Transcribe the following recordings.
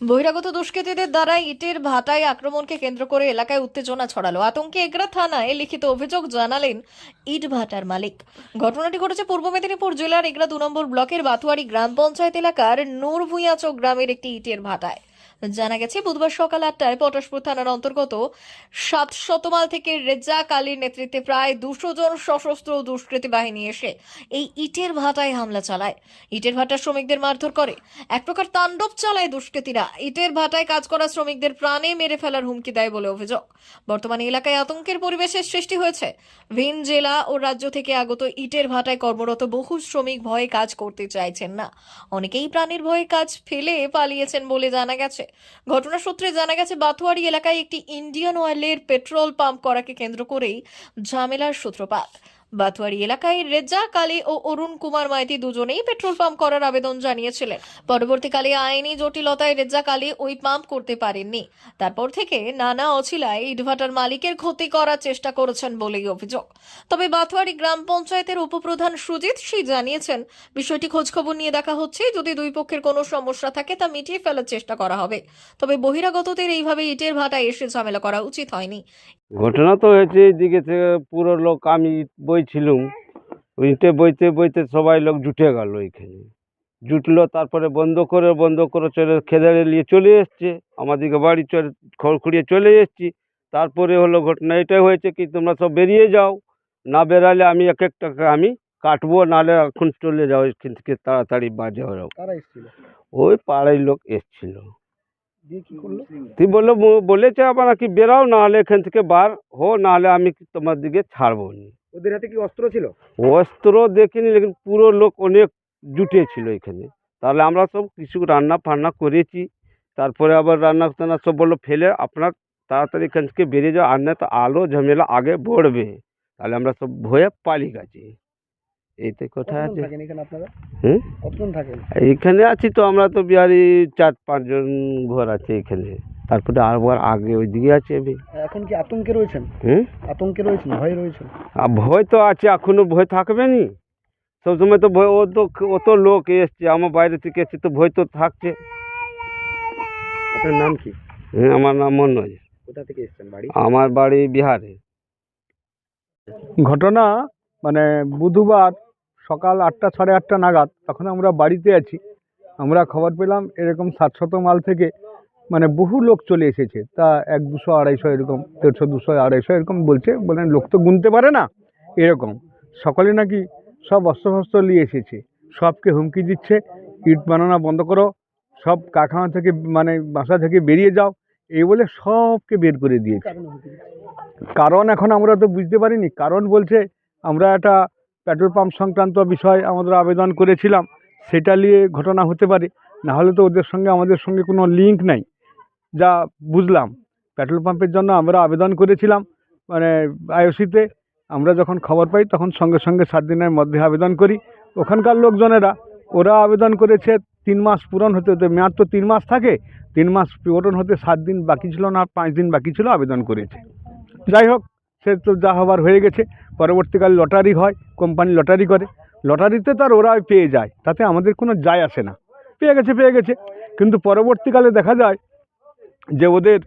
বহিরাগত দুষ্কৃতীদের দ্বারা ইটের ভাটায় আক্রমণকে কেন্দ্র করে এলাকায় উত্তেজনা ছড়ালো। আতঙ্কে এগরা থানায় লিখিত অভিযোগ জানালেন ইট ভাটার মালিক। ঘটনাটি ঘটেছে পূর্ব মেদিনীপুর জেলার এগরা দু নম্বর ব্লকের বাথুয়ারি গ্রাম পঞ্চায়েত এলাকার নূরভুঁইয়াচক গ্রামের একটি ইটের ভাটায়। জানা গেছে, বুধবার সকাল আটটায় পটাশপুর থানার অন্তর্গত সাত শতমাল থেকে রেজ্জাক কালীর নেতৃত্বে প্রায় দুশো জন সশস্ত্র দুষ্কৃতী বাহিনী এসে এই ইটের ভাটায় হামলা চালায়। ইটের ভাটার শ্রমিকদের মারধর করে। এক প্রকার তাণ্ডব চালায় দুষ্কৃতীরা। ইটের ভাটায় কাজ করা শ্রমিকদের প্রাণে মেরে ফেলার হুমকি দেয় বলে অভিযোগ। বর্তমানে এলাকায় আতঙ্কের পরিবেশের সৃষ্টি হয়েছে। ভিন জেলা ও রাজ্য থেকে আগত ইটের ভাটায় কর্মরত বহু শ্রমিক ভয়ে কাজ করতে চাইছেন না। অনেকেই প্রাণীর ভয়ে কাজ ফেলে পালিয়েছেন বলে জানা গেছে। ঘটনা সূত্রে জানা গেছে বাথুয়ারি এলাকায় একটি ইন্ডিয়ান অয়েলের পেট্রোল পাম্প করাকে কেন্দ্র করেই ঝামেলার সূত্রপাত। বাথুয়ারি এলাকায় রেজ্জাক আলী ও অরুণ কুমার মাইতি দুজনেই পেট্রোল পাম্প করার আবেদন জানিয়েছিলেন। পরবর্তীকালে আইনি জটিলতায় রেজ্জাক আলী ওই পাম্প করতে পারেননি। তারপর থেকে নানা অছিলায় ইটভাটার মালিকের ক্ষতি করার চেষ্টা করেছেন বলেই অভিযোগ। তবে বাথুয়ারি গ্রাম পঞ্চায়েতের উপপ্রধান সুজিত সি জানিয়েছেন, বিষয়টি খোঁজখবর নিয়ে দেখা হচ্ছে, যদি দুই পক্ষের কোনো সমস্যা থাকে তা মিটিয়ে ফেলার চেষ্টা করা হবে। তবে বহিরাগতদের এইভাবে ইটের ভাটায় এসে ঝামেলা করা উচিত হয়নি। ঘটনা তো হয়েছে এইদিকে থেকে পুরো লোক আমি বইছিলুম ওইতে বইতে বইতে সবাই লোক জুটে গেল ওইখানে জুটলো তারপরে বন্ধ করে বন্ধ করে চলে খেদারে নিয়ে চলে এসছে। আমাদেরকে বাড়ি চলে খড়খড়িয়ে চলে এসছি। তারপরে হলো ঘটনা এটাই হয়েছে কি তোমরা সব বেরিয়ে যাও। না বেরালে আমি এক একটাকে আমি কাটবো নাহলে এখন চলে যাও এখান থেকে তাড়াতাড়ি বাজে কারা ওই পাড়ায় লোক এসছিল। তুই বলল বলেছে আবার নাকি বেরাও নাহলে এখান থেকে বার হো নাহলে আমি কি তোমার দিকে ছাড়বো না। ওদের হাতে কি অস্ত্র ছিল? অস্ত্র দেখিনি লেকিন পুরো লোক অনেক জুটে ছিল এখানে। তাহলে আমরা সব কিছু রান্না ফান্না করেছি। তারপরে আবার রান্না টান্না সব বলল ফেলে আপনার তাড়াতাড়ি এখান থেকে বেরিয়ে যাও আর না তো আলো ঝামেলা আগে বড়বে। তাহলে আমরা সব ভয়ে পালিয়ে গেছি। এইটাই কথা আছে? এখানে হুম? এইখানে আছি তো আমরা তো বিহারি চার পাঁচজন ঘর আছে এখানে। তারপরে আবার আগে ওই দিকে আছে আমি। এখন কি আতঙ্কে রয়েছেন? হুম? আতঙ্কে রয়েছেন ভয়ে রয়েছেন? আর ভয় তো আছে এখনও ভয় থাকবে নি? সবসময় তো ভয় ও তো ও তো লোক এসছে আমার বাইরে থেকে এসছে তো ভয় তো থাকছে। আপনার নাম কি? হ্যাঁ আমার নাম মনোজ। কোথা থেকে এসেছেন বাড়ি? আমার বাড়ি বিহারে। ঘটনা মানে বুধবার সকাল আটটা, সাড়ে আটটা নাগাদ তখন আমরা বাড়িতে আছি। আমরা খবর পেলাম এরকম সাতশত মাল থেকে মানে বহু লোক চলে এসেছে। তা এক দুশো, আড়াইশো এরকম, দেড়শো, দুশো, আড়াইশো এরকম বলছে। বলেন লোক তো গুনতে পারে না। এরকম। সকলে নাকি সব অস্ত্রশস্ত্র নিয়ে এসেছে। সবকে হুমকি দিচ্ছে। ইট বানানো বন্ধ করো। সব কারখানা থেকে মানে বাসা থেকে বেরিয়ে যাও। এই বলে সবকে বের করে দিয়েছে। কারণ এখন আমরা তো বুঝতে পারিনি। কারণ বলছে, আমরা একটা পেট্রোল পাম্প সংক্রান্ত বিষয় আমাদের আবেদন করেছিলাম, সেটা নিয়ে ঘটনা হতে পারে। নাহলে তো ওদের সঙ্গে, আমাদের সঙ্গে কোনো লিঙ্ক নাই। যা বুঝলাম। পেট্রোল পাম্পের জন্য আমরা আবেদন করেছিলাম মানে আইওসিতে। আমরা যখন খবর পাই, তখন সঙ্গে সঙ্গে সাত দিনের মধ্যে আবেদন করি। ওখানকার লোকজনেরা, ওরা আবেদন করেছে তিন মাস পূরণ হতে হতে, মেয়াদ তো তিন মাস থাকে। তিন মাস পূরণ হতে সাত দিন বাকি ছিল না, পাঁচ দিন বাকি ছিল, আবেদন করেছে। যাই হোক সে তো যা হবার হয়ে গেছে, পরবর্তীকালে লটারি হয়, কোম্পানি লটারি করে। লটারিতে তার ওরা পেয়ে যায়, তাতে আমাদের কোনো যায় আসে না। পেয়ে গেছে পেয়ে গেছে। কিন্তু পরবর্তীকালে দেখা যায় যে ওদের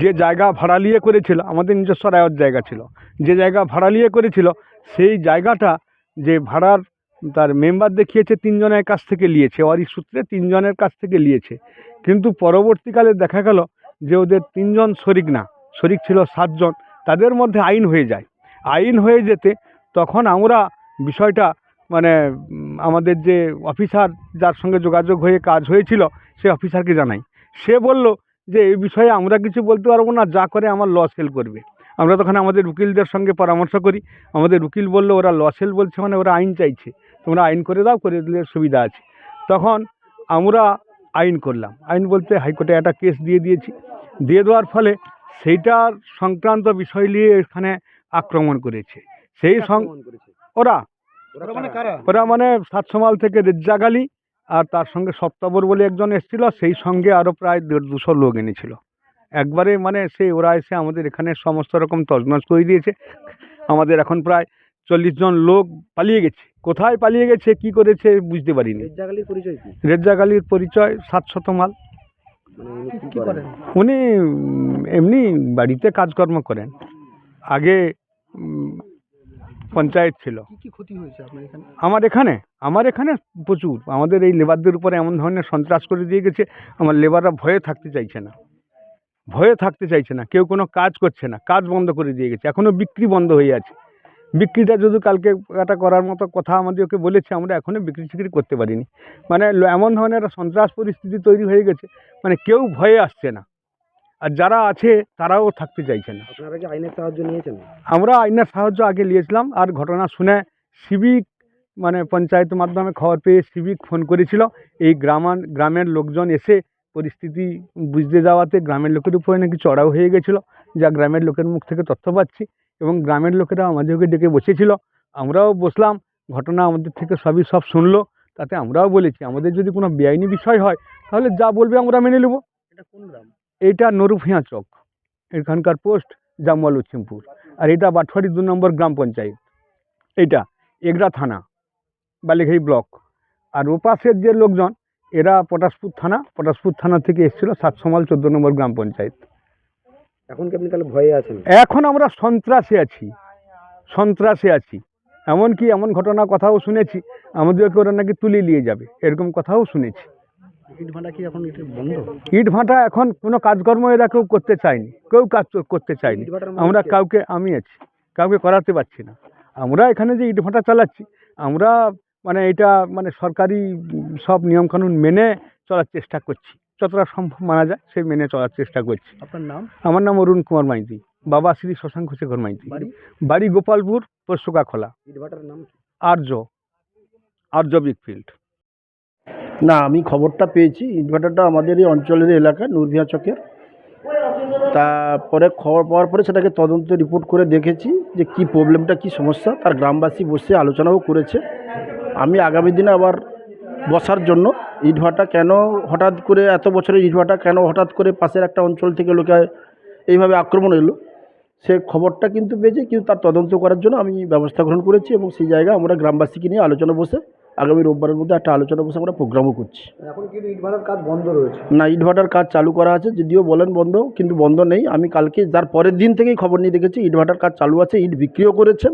যে জায়গা ভাড়া নিয়ে করেছিল, আমাদের নিজস্ব রায়ত জায়গা ছিল, যে জায়গা ভাড়া নিয়ে করেছিল, সেই জায়গাটা যে ভাড়ার তার মেম্বার দেখিয়েছে, তিনজনের কাছ থেকে নিয়েছে ওরই সূত্রে তিনজনের কাছ থেকে নিয়েছে। কিন্তু পরবর্তীকালে দেখা গেল যে ওদের তিনজন শরিক না, শরিক ছিল সাতজন তাদের মধ্যে আইন হয়ে যায়। আইন হয়ে যেতে তখন আমরা বিষয়টা মানে আমাদের যে অফিসার যার সঙ্গে যোগাযোগ হয়ে কাজ হয়েছিল, সে অফিসারকে জানাই। সে বলল যে, এই বিষয়ে আমরা কিছু বলতে পারব না, যা করে আমার লস সেল করবে। আমরা তখন আমাদের উকিলদের সঙ্গে পরামর্শ করি। আমাদের উকিল বলল, ওরা লস সেল বলছে মানে ওরা আইন চাইছে। তোমরা আইন করে দাও, করে দিলে সুবিধা আছে। তখন আমরা আইন করলাম। আইন বলতে হাইকোর্টে একটা কেস দিয়ে দিয়েছি। দিয়ে দেওয়ার ফলে সেইটার সংক্রান্ত বিষয় নিয়ে এখানে আক্রমণ করেছে। সেই ওরা। ওরা মানে ওরা মানে সাতসমাল থেকে রেজ্জাক আলী আর তার সঙ্গে সপ্তাবর বলে একজন এসেছিল সেই সঙ্গে আরও প্রায় দেড় দুশো লোক এনেছিল। একবারে মানে সেই ওরা এসে আমাদের এখানে সমস্ত রকম তজনজ করে দিয়েছে। আমাদের এখন প্রায় চল্লিশ জন লোক পালিয়ে গেছে। কোথায় পালিয়ে গেছে কি করেছে বুঝতে পারিনি। রেজ্জাক আলীর পরিচয় সাতশত মাল। কি করেন? উনি এমনি বাড়িতে কাজকর্ম করেন। আগে পঞ্চায়েত ছিল। কি কি ক্ষতি হয়েছে আপনার এখানে? আমার এখানে আমার এখানে প্রচুর। আমাদের এই লেবারদের উপরে এমন ধরনের সন্ত্রাস করে দিয়ে গেছে আমার লেবাররা ভয়ে থাকতে চাইছে না। ভয়ে থাকতে চাইছে না কেউ কোনো কাজ করছে না কাজ বন্ধ করে দিয়ে গেছে এখনও বিক্রি বন্ধ হয়ে আছে। বিক্রিটা যদি কালকে একটা করার মতো কথা আমাদেরকে বলেছে আমরা এখনও বিক্রি টিক্রি করতে পারিনি। মানে এমন ধরনের একটা সন্ত্রাস পরিস্থিতি তৈরি হয়ে গেছে মানে কেউ ভয়ে আসছে না। আর যারা আছে তারাও থাকতে চাইছে না। আপনারা কি আইনের সাহায্য নিয়েছেন? আমরা আইনের সাহায্য আগে নিয়েছিলাম আর ঘটনা শুনে সিভিক মানে পঞ্চায়েত মাধ্যমে খবর পেয়ে সিভিক ফোন করেছিল। এই গ্রামান গ্রামের লোকজন এসে পরিস্থিতি বুঝতে যাওয়াতে গ্রামের লোকের উপরে নাকি চড়াও হয়ে গেছিল। যা গ্রামের লোকের মুখ থেকে তথ্য পাচ্ছি। এবং গ্রামের লোকেরা আমাদেরকে ডেকে বসেছিল আমরাও বসলাম ঘটনা আমাদের থেকে সবই সব শুনলো তাতে আমরাও বলেছি আমাদের যদি কোনো বেআইনি বিষয় হয় তাহলে যা বলবে আমরা মেনে নেব। এটা কোন গ্রাম? এইটা নরুফিয়া চক এখানকার পোস্ট জামওয়াল উচ্ছিমপুর। আর এটা বাটফারি দু নম্বর গ্রাম পঞ্চায়েত। এইটা এগরা থানা বালিঘাই ব্লক। আর ও পাশের যে লোকজন এরা পটাশপুর থানা পটাশপুর থানা থেকে এসেছিল সাতসমাল চোদ্দ নম্বর গ্রাম পঞ্চায়েত। এখন কি আপনি তাহলে ভয়ে আছেন? এখন আমরা সন্ত্রাসে আছি। সন্ত্রাসে আছি। এমনকি এমন ঘটনা কথাও শুনেছি। আমাদেরকে ওরা নাকি তুলে নিয়ে যাবে। এরকম কথাও শুনেছি। ইট ভাটা কি এখন বন্ধ? ইট ভাটা এখন কোনো কাজকর্ম এরা কেউ করতে চায়নি। কেউ কাজ করতে চায়নি। আমরা কাউকে আমি আছি। কাউকে করাতে পারছি না। আমরা এখানে যে ইটভাটা চালাচ্ছি আমরা মানে এটা মানে সরকারি সব নিয়মকানুন মেনে চলার চেষ্টা করছি। যতটা সম্ভব মানা যায় সেই মেনে চলার চেষ্টা করছি। আপনার নাম? আমার নাম অরুণ কুমার মাইতি। বাবা শ্রী শশাঙ্ক শেখর মাইতি। বাড়ি? বাড়ি গোপালপুর পরশুকা খোলা। আর্য। আর্য বিগফিল্ড না আমি খবরটা পেয়েছি। ইনভার্টারটা আমাদের এই অঞ্চলের এলাকা নুরভিয়া চকের। তারপরে খবর পাওয়ার পরে সেটাকে তদন্ত রিপোর্ট করে দেখেছি যে কি প্রবলেমটা কি সমস্যা। তার গ্রামবাসী বসে আলোচনাও করেছে। আমি আগামী দিনে আবার বসার জন্য। ইটভাটা কেন হঠাৎ করে এত বছরের ইটভাটা কেন হঠাৎ করে পাশের একটা অঞ্চল থেকে লোকে এইভাবে আক্রমণ এলো? সে খবরটা কিন্তু পেয়েছি কিন্তু তার তদন্ত করার জন্য আমি ব্যবস্থা গ্রহণ করেছি এবং সেই জায়গায় আমরা গ্রামবাসীকে নিয়ে আলোচনা বসে আগামী রোববারের মধ্যে একটা আলোচনা বসে আমরা প্রোগ্রামও করছি। এখন কিন্তু ইট ভাটার কাজ বন্ধ রয়েছে। না ইটভাটার কাজ চালু করা আছে যদিও বলেন বন্ধ কিন্তু বন্ধ নেই। আমি কালকে যার পরের দিন থেকেই খবর নিয়ে দেখেছি ইটভাটার কাজ চালু আছে ইট বিক্রিও করেছে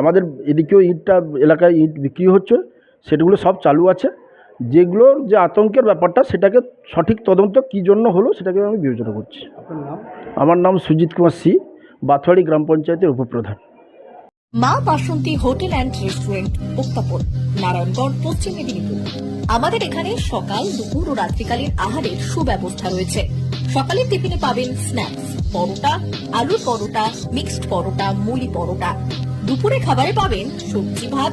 আমাদের এদিকেও ইটটা এলাকায় ইট বিক্রি হচ্ছে। সেগুলো সব চালু আছে। যেগুলোর যে আতঙ্কের ব্যাপারটা সেটাকে সঠিক তদন্ত কী জন্য হলো সেটাকে আমি বিবেচনা করছি। আপনার নাম? আমার নাম সুজিত কুমার সি বাথুয়াড়ি গ্রাম পঞ্চায়েতের উপপ্রধান। Maa Basanti hotel and restaurant উত্তাপন Narayangarh Paschim Medinipur. আমাদের এখানে সকাল দুপুর ও রাত্রিকালীন আহারের সুব্যবস্থা রয়েছে। সকালের টিফিনে পাবেন স্ন্যাক্স পরোটা আলুর পরোটা মিক্সড পরোটা মুলি পরোটা। দুপুরে খাবারে পাবেন সবজি ভাত